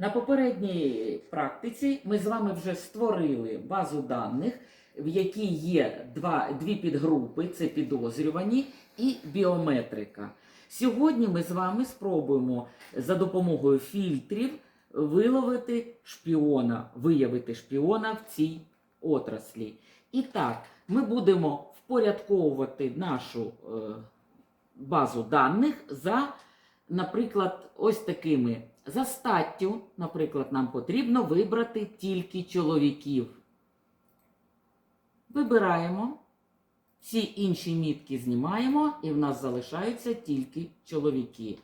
На попередній практиці ми з вами вже створили базу даних, в якій є два, дві підгрупи: це підозрювані і біометрика. Сьогодні ми з вами спробуємо за допомогою фільтрів виловити шпіона, виявити шпіона в цій отраслі. І так, ми будемо впорядковувати нашу е, базу даних за, наприклад, ось такими. За статтю, наприклад, нам потрібно вибрати тільки чоловіків. Вибираємо. Всі інші мітки знімаємо, і в нас залишаються тільки чоловіки.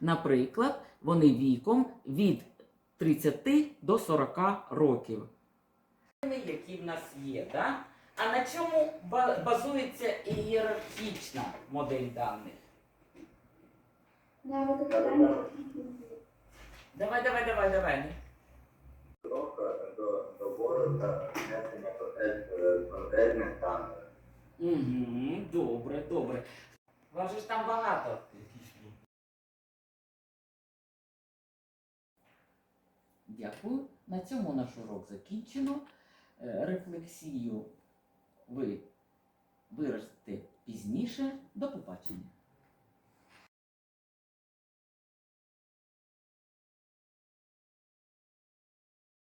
Наприклад, вони віком від 30 до 40 років. Які в нас є, да? А на чому базується ієрархічна модель даних? Давай, давай, давай, давай. Підготовка до добору та внесення конкрет- конкретних. Угу, добре, добре. Вас же ж там багато. Дякую. На цьому наш урок закінчено. Е, Рефлексію ви виразите пізніше. До побачення.